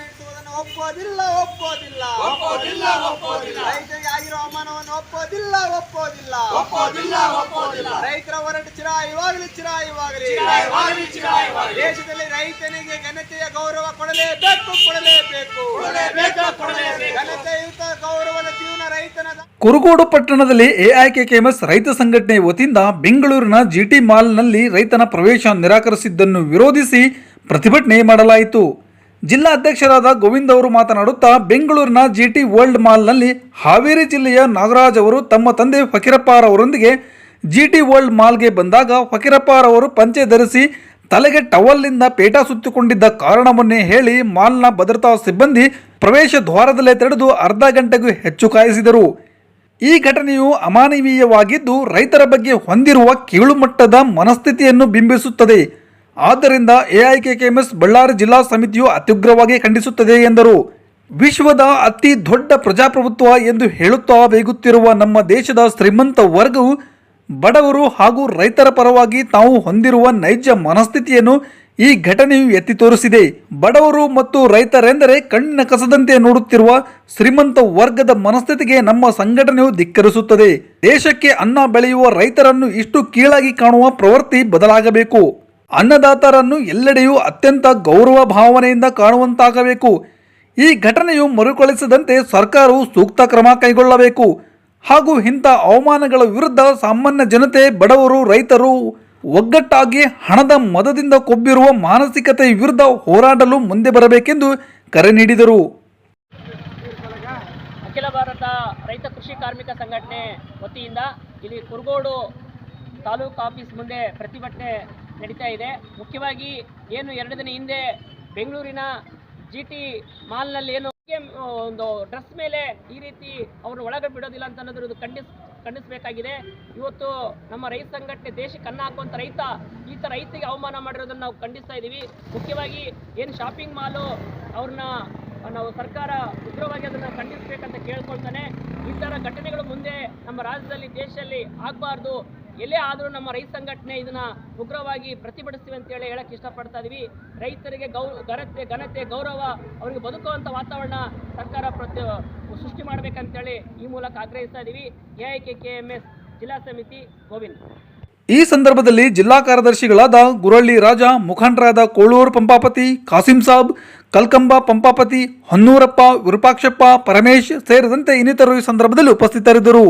ನಡೆಸುವುದನ್ನು ಒಪ್ಪೋದಿಲ್ಲ ಒಪ್ಪೋದಿಲ್ಲ. ಒಪ್ಪೋದಿಲ್ಲ ಒಪ್ಪೋದಿಲ್ಲ. ರೈತರಿಗೆ ಆಗಿರೋ ಅವಮಾನವನ್ನು ಒಪ್ಪೋದಿಲ್ಲ ಒಪ್ಪೋದಿಲ್ಲ. ಒಪ್ಪೋದಿಲ್ಲ ಒಪ್ಪೋದಿಲ್ಲ. ರೈತರ ಹೋರಾಟ ಚಿರಾಯವಾಗಲಿ ಚಿರಾಯವಾಗಲಿ. ದೇಶದಲ್ಲಿ ರೈತನಿಗೆ ಘನತೆಯ ಗೌರವ ಕೊಡಲೇಬೇಕು ಕೊಡಲೇಬೇಕು. ಘನತೆಯುತ ಗೌರವದ ಜೀವನ ರೈತನ ಕುರುಗೋಡು ಪಟ್ಟಣದಲ್ಲಿ ಎಐಕೆಕೆಎಂಎಸ್ ರೈತ ಸಂಘಟನೆ ವತಿಯಿಂದ ಬೆಂಗಳೂರಿನ ಜಿಟಿ ಮಾಲ್ನಲ್ಲಿ ರೈತನ ಪ್ರವೇಶ ನಿರಾಕರಿಸಿದ್ದನ್ನು ವಿರೋಧಿಸಿ ಪ್ರತಿಭಟನೆ ಮಾಡಲಾಯಿತು. ಜಿಲ್ಲಾ ಅಧ್ಯಕ್ಷರಾದ ಗೋವಿಂದ್ ಅವರು ಮಾತನಾಡುತ್ತಾ, ಬೆಂಗಳೂರಿನ ಜಿಟಿ ವರ್ಲ್ಡ್ ಮಾಲ್ನಲ್ಲಿ ಹಾವೇರಿ ಜಿಲ್ಲೆಯ ನಾಗರಾಜ್ ಅವರು ತಮ್ಮ ತಂದೆ ಫಕೀರಪ್ಪರವರೊಂದಿಗೆ ಜಿಟಿ ವರ್ಲ್ಡ್ ಮಾಲ್ಗೆ ಬಂದಾಗ ಫಕೀರಪ್ಪರವರು ಪಂಚೆ ಧರಿಸಿ ತಲೆಗೆ ಟವಲ್ನಿಂದ ಪೇಟ ಸುತ್ತಿಕೊಂಡಿದ್ದ ಕಾರಣವನ್ನೇ ಹೇಳಿ ಮಾಲ್ನ ಭದ್ರತಾ ಸಿಬ್ಬಂದಿ ಪ್ರವೇಶ ದ್ವಾರದಲ್ಲೇ ತಡೆದು ಅರ್ಧ ಗಂಟೆಗೂ ಹೆಚ್ಚು ಕಾಯಿಸಿದರು. ಈ ಘಟನೆಯು ಅಮಾನವೀಯವಾಗಿದ್ದು ರೈತರ ಬಗ್ಗೆ ಹೊಂದಿರುವ ಕೀಳುಮಟ್ಟದ ಮನಸ್ಥಿತಿಯನ್ನು ಬಿಂಬಿಸುತ್ತದೆ. ಆದ್ದರಿಂದ ಎಐಕೆಕೆಎಂಎಸ್ ಬಳ್ಳಾರಿ ಜಿಲ್ಲಾ ಸಮಿತಿಯು ಅತ್ಯುಗ್ರವಾಗಿ ಖಂಡಿಸುತ್ತದೆ ಎಂದರು. ವಿಶ್ವದ ಅತಿ ದೊಡ್ಡ ಪ್ರಜಾಪ್ರಭುತ್ವ ಎಂದು ಹೇಳುತ್ತಾ ಬೇಗುತ್ತಿರುವ ನಮ್ಮ ದೇಶದ ಶ್ರೀಮಂತ ವರ್ಗವು ಬಡವರು ಹಾಗೂ ರೈತರ ಪರವಾಗಿ ತಾವು ಹೊಂದಿರುವ ನೈಜ ಮನಸ್ಥಿತಿಯನ್ನು ಈ ಘಟನೆಯು ಎತ್ತಿ ತೋರಿಸಿದೆ. ಬಡವರು ಮತ್ತು ರೈತರೆಂದರೆ ಕಣ್ಣಿನ ಕಸದಂತೆ ನೋಡುತ್ತಿರುವ ಶ್ರೀಮಂತ ವರ್ಗದ ಮನಸ್ಥಿತಿಗೆ ನಮ್ಮ ಸಂಘಟನೆಯು ಧಿಕ್ಕರಿಸುತ್ತದೆ. ದೇಶಕ್ಕೆ ಅನ್ನ ಬೆಳೆಯುವ ರೈತರನ್ನು ಇಷ್ಟು ಕೀಳಾಗಿ ಕಾಣುವ ಪ್ರವೃತ್ತಿ ಬದಲಾಗಬೇಕು. ಅನ್ನದಾತರನ್ನು ಎಲ್ಲೆಡೆಯೂ ಅತ್ಯಂತ ಗೌರವ ಭಾವನೆಯಿಂದ ಕಾಣುವಂತಾಗಬೇಕು. ಈ ಘಟನೆಯು ಮರುಕಳಿಸದಂತೆ ಸರ್ಕಾರವು ಸೂಕ್ತ ಕ್ರಮ ಕೈಗೊಳ್ಳಬೇಕು. ಹಾಗೂ ಇಂಥ ಅವಮಾನಗಳ ವಿರುದ್ಧ ಸಾಮಾನ್ಯ ಜನತೆ, ಬಡವರು, ರೈತರು ಒಗ್ಗಟ್ಟಾಗಿ ಹಣದ ಮದದಿಂದ ಕೊಬ್ಬಿರುವ ಮಾನಸಿಕತೆ ವಿರುದ್ಧ ಹೋರಾಡಲು ಮುಂದೆ ಬರಬೇಕೆಂದು ಕರೆ ನೀಡಿದರು. ಅಖಿಲ ಭಾರತ ರೈತ ಕೃಷಿ ಕಾರ್ಮಿಕ ಸಂಘಟನೆ ವತಿಯಿಂದ ಇಲ್ಲಿ ಕುರುಗೋಡು ತಾಲೂಕು ಆಫೀಸ್ ಮುಂದೆ ಪ್ರತಿಭಟನೆ ನಡೀತಾ ಇದೆ. ಮುಖ್ಯವಾಗಿ ಏನು ಎರಡು ದಿನ ಹಿಂದೆ ಬೆಂಗಳೂರಿನ ಜಿ ಟಿ ಮಾಲ್ನಲ್ಲಿ ಏನು ಒಂದು ಡ್ರೆಸ್ ಮೇಲೆ ಈ ರೀತಿ ಅವರು ಒಳಗೆ ಬಿಡೋದಿಲ್ಲ ಅಂತ ಅನ್ನೋದ್ರ ಖಂಡಿಸ್, ಖಂಡಿಸಬೇಕಾಗಿದೆ. ಇವತ್ತು ನಮ್ಮ ರೈತ ಸಂಘಟನೆ ದೇಶಕ್ಕೆ ಅನ್ನ ಹಾಕುವಂಥ ರೈತ, ಈ ಥರ ರೈತಿಗೆ ಅವಮಾನ ಮಾಡಿರೋದನ್ನು ನಾವು ಖಂಡಿಸ್ತಾ ಇದ್ದೀವಿ ಮುಖ್ಯವಾಗಿ ಏನು ಶಾಪಿಂಗ್ ಮಾಲು ಅವ್ರನ್ನ, ನಾವು ಸರ್ಕಾರ ಉಗ್ರವಾಗಿ ಅದನ್ನು ಖಂಡಿಸಬೇಕಂತ ಕೇಳ್ಕೊಳ್ತಾನೆ. ಈ ಥರ ಘಟನೆಗಳು ಮುಂದೆ ನಮ್ಮ ರಾಜ್ಯದಲ್ಲಿ, ದೇಶದಲ್ಲಿ ಆಗಬಾರ್ದು. ಎಲ್ಲೇ ಆದರೂ ನಮ್ಮ ರೈತ ಸಂಘಟನೆ ಇದನ್ನ ಉಗ್ರವಾಗಿ ಪ್ರತಿಭಟಿಸ್ತೀವಿ ಅಂತೇಳಿ ಹೇಳಕ್ಕೆ ಇಷ್ಟಪಡ್ತಾ ಇದೀವಿ. ರೈತರಿಗೆ ಗೌ, ಘನತೆ ಘನತೆ, ಗೌರವ, ಅವರಿಗೆ ಬದುಕುವಂಥ ವಾತಾವರಣ ಸರ್ಕಾರ ಪ್ರತಿ ಸೃಷ್ಟಿ ಮಾಡಬೇಕಂತೇಳಿ ಈ ಮೂಲಕ ಆಗ್ರಹಿಸ್ತಾ ಇದೀವಿ. ಎ ಕೆ ಎಂ ಎಸ್ ಜಿಲ್ಲಾ ಸಮಿತಿ ಗೋವಿಂದ್. ಈ ಸಂದರ್ಭದಲ್ಲಿ ಜಿಲ್ಲಾ ಕಾರ್ಯದರ್ಶಿಗಳಾದ ಗುರಳ್ಳಿ ರಾಜ, ಮುಖಂಡರಾದ ಕೋಳೂರು ಪಂಪಾಪತಿ, ಕಾಸಿಂ ಸಾಬ್, ಕಲ್ಕಂಬ ಪಂಪಾಪತಿ, ಹೊನ್ನೂರಪ್ಪ, ವಿರೂಪಾಕ್ಷಪ್ಪ, ಪರಮೇಶ್ ಸೇರಿದಂತೆ ಇನ್ನಿತರರು ಈ ಸಂದರ್ಭದಲ್ಲಿ ಉಪಸ್ಥಿತರಿದ್ದರು.